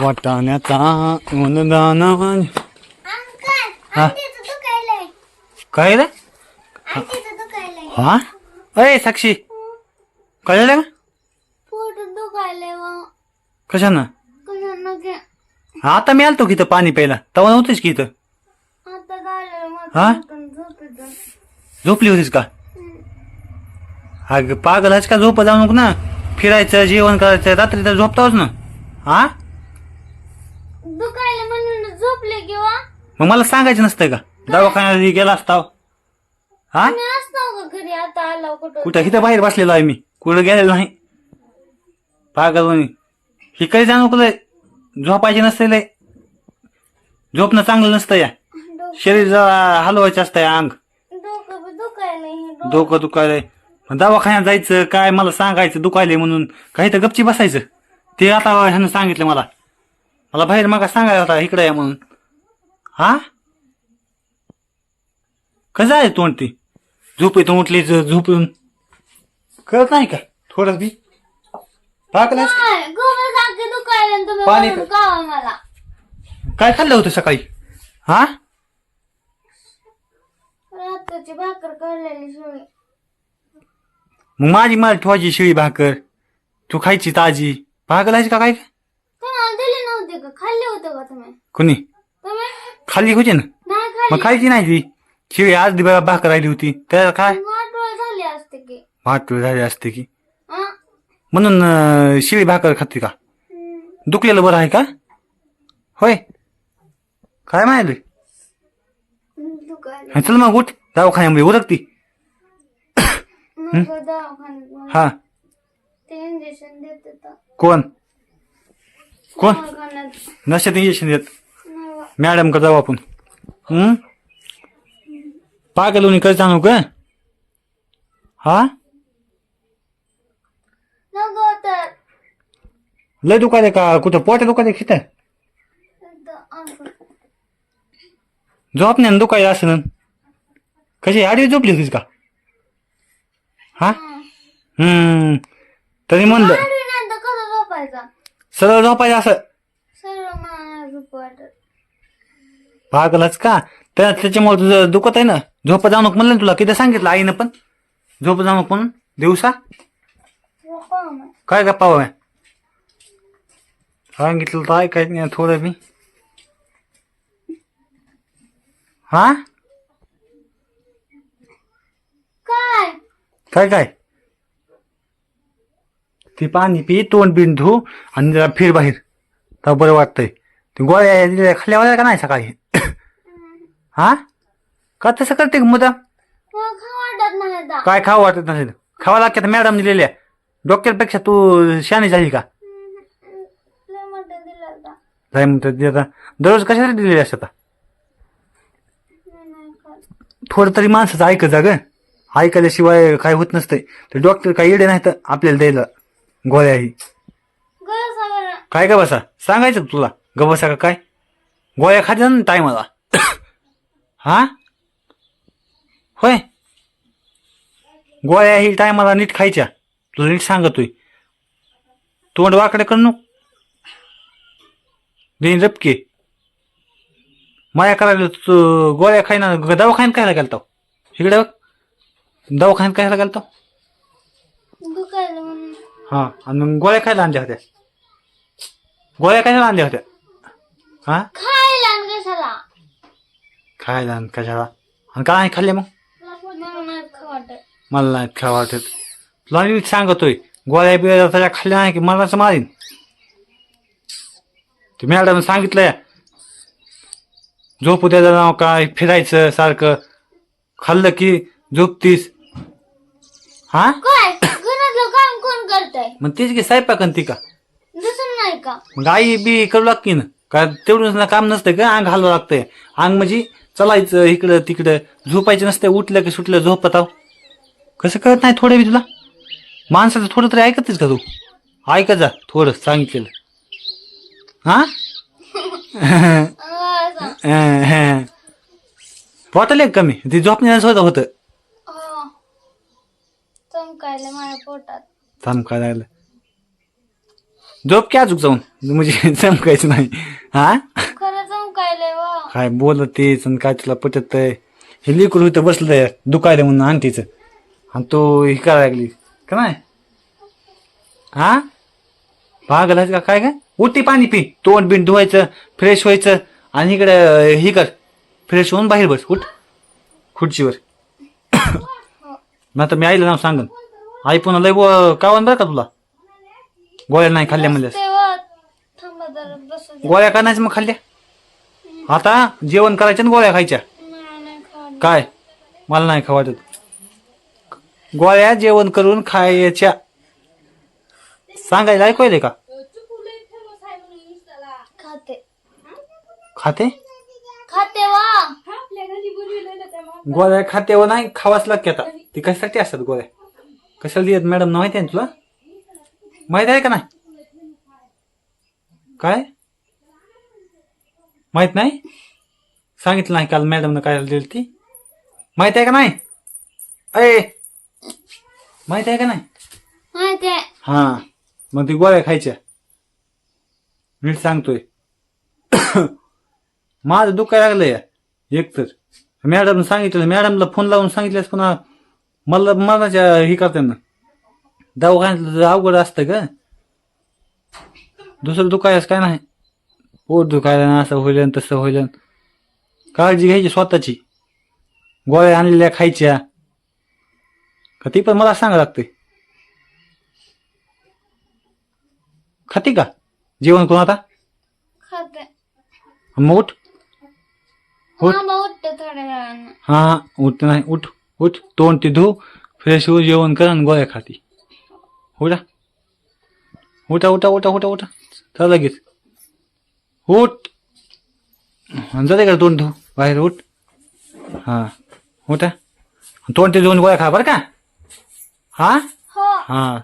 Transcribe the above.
वाटाण्याचा वनदाना हा. काय रे? हा? अय साक्षी. कळलं का? कशानं? आता मी आलतो की इथं पाणी प्यायला. तवा नव्हतीस की इथं? हा? झोपली होतीस का? अग पागल आहेस का? झोप जाऊ नको ना. फिरायचं जेवण करायचं रात्री तर झोपताच ना. हा दुखायला म्हणून झोपले किंवा मग मला सांगायचं नसतं का? दवाखान्यात गेला असता हा? मी असतो का घरी आता आला कुठं? कुठं? इथं बाहेर बसलेलो आहे मी. कुठं गेलेलो नाही. पागल म्हणे ही काही जाणू कुठं झोपायची नसते झोपणं चांगलं नसतं या. डोकं शरीर जरा हलवायचं असतं या अंग. डोकं बी दुखायलंय हे डोकं. डोकं दुखायलंय. मग दवाखान्यात जायचं काय मला सांगायचं दुखायलंय म्हणून. काही तर गपची बसायचं. ते आता ह्यानं सांगितलं मला. मला बाहेर मग सांगायला होता इकडे या म्हणून. हा? कसं आहे तोंड ती? झोपेतून उठली झोपून. कळत नाही का? थोडं बी. काय पाणी मला. काय खाल्लं होतं सकाळी? हा? रात्रीची भाकर काढलेली शिळी. मग माझी मला ठेवायची शिळी भाकर. तू खायची ताजी. पागल आहेस का काय? दिली नव्हती का? खाल्ली होते का तुम्ही? कोणी? खाल्ली होती ना? नाही मग खायची नाही ती. शिळी आज दिवस भाकर राहिली होती. त्याला काय? वाटोळ झाली असते की. भाकर झाली असते की. हा? म्हणून अं, शिळी भाकर खाते का? हम्म. दुखलेलं बरं आहे का? होय. काय माहिती दुखायला चल मग उठ. दवाखान्यामध्ये उरकती. नको दवाखान्यात मला. हा. ते इंजेक्शन देत होता. कोण? कोण? दवाखान्यात. नशात इंजेक्शन देत. मॅडम का जाऊ आपण. हम्म? पागल कर सांगू का हा? लय दुखायला का? कुठं पोट दुखायला खित झोप नाही दुखायला असं कशी आडवी झोपली होतीस का? हा? हम्म. तरी म्हणलं सरळ झोपायचं असं सर्व मला झोप वाटत पागलच का? त्या त्याच्यामुळे तुझं दुखत आहे ना? झोप जाऊ नको म्हणलं ना तुला किती सांगितलं आईनं पण? झोप जाऊ नको म्हणून? दिवसा. काय गप्पा बाबा? सांगितलं तर ऐकायचं नाही थोडं मी हा? काय? काय ती पाणी पी तोंड बिन धू आणि जरा फिर बाहेर. तर बरं वाटतंय. ते गोळ्या खाल्ल्या का नाही सकाळी? हा? का तसं करते का मुद्दा मला खा वाटत नाही आता. काय खावं वाटत नसेल खावा लागतात मॅडम दिलेल्या डॉक्टरपेक्षा तू शानी झाली का? लय मोठं दिलं आता. जाय म्हणतात ते आता. दररोज कशासाठी दिलेले असतात नाही खात. थोडं तरी माणसाचं ऐकत जा ग. ऐकल्याशिवाय काय होत नसतंय. ते डॉक्टर काही येडे नाही तर आपल्याला द्यायला. गोळ्याही गरज बरं. काय का बसा? सांगायचं का तुला? ग बसा का काय? गोळ्या खात्या ना टायमाला. हा? होय. गोळ्या ही टायमाला नीट खायच्या. तुला नीट सांगतोय. तोंड वाकडे कर नको देईन रपके. माया करायला तू गोळ्या खायना दवाखान्यात खायला गेलतो इकडे बघ. दवाखान्यात खायला गेलतो हा आणि मग गोळ्या खायला आणल्या होत्या. गोळ्या खायला आणल्या होत्या? हा? खायला खायला आणि कशाला आणि काय खाल्ले मग? मला नाही खा वाटत तुला मी सांगतोय गोळ्या बिळ्या त्याच्या खाल्ल्या नाही की मलाच मारीन? ते मॅडम सांगितलंय झोपू द्यायचं नाव काय फिरायचं सारखं. खाल्लं की झोपतीस. हा? काय? घरातलं काम कोण करतय? मग तीच की आणि ती का? का? मग आई बी करू लागते ना? का तेवढं काम नसतं का? अंग हलवा लागतंय. अंग म्हणजे चलायचं इकडं तिकडं. झोपायचं नसतं उठलं की सुटलं झोपत आहो. कसं कळत नाही थोडं बी तुला? माणसाचं थोडं तरी ऐकतेस का तू? ऐकत जा थोडं सांगितलेलं. हा. वाटलं का कमी? ती झोपण्याचं होतं. होतं. चमकायला माझ्या पोटात. झोप की अजून जाऊन? म्हणजे चमकायचं नाही. हा? खरं चमकायलंय वा. काय बोलत तेच आणि काय तुला पटत हे लिकूड इथं बसलं दुखायला म्हणून आंटीचं. आणि तो हे करायला लागली. का नाही? हा? पागल का काय काय उठी पाणी पी. तोंड बिन धुवायचं फ्रेश व्हायचं. आणि इकडे हे कर. फ्रेश होऊन बाहेर बस. उठ. खुर्चीवर. नाही तर मी आईला नाव सांगन. आई पुन्हा लय कावन बरं का तुला? गोळ्या नाही खाल्ल्या म्हणल्यास. तेव्हा थांबा जरा बसू द्या. गोळ्या का नाही मग खाल्ल्या? आता जेवण करायच्या आणि गोळ्या खायच्या. नाही, नाही खाणार. काय? मला नाही खा वाटत. गोळ्या जेवण करून खायच्या. सांगायला ऐकू का? खाते. खाते? खाते वा. गोळ्या खाते व नाही खावाच लागते आता. ती कशासाठी असतात गोळ्या? कशाला देत मॅडम? ना माहिती आहे ना तुला? माहीत आहे का नाही? काय? माहीत नाही? सांगितलं नाही काल मॅडमनं काय दिली ती माहीत आहे का नाही? अय माहीत आहे का नाही? माहिती आहे. हा मग ती गोळ्या खायच्या. नीट सांगतोय. माझं दुखायला लागलंय एक तर. मॅडम सांगितलं मॅडमला फोन लावून सांगितल्यास पुन्हा. मला मनाच्या हे करते ना दवाखान्यात अवघड असतं का दुसरं दुखायस काय नाही. पोट दुखायला ना असं होईल तसं होईल. काळजी घ्यायची स्वतःची. गोळ्या आणलेल्या खायच्या. का ती पण मला सांगा लागते खाते का? जेवण कोण आता? खाते. मग उठ. उठ. हा उठ नाही उठ उठ. तोंड ते धू फ्रेश हो जेवण कर आणि गोळ्या खाती उठा. उठा उठा उठा उठा उठा. चल लगेच. उठ. जाते का तोंड धू? बाहेर उठ. हा. उठा. तोंड ते धुवून गोळ्या खा बरं का? हा? हो. हा.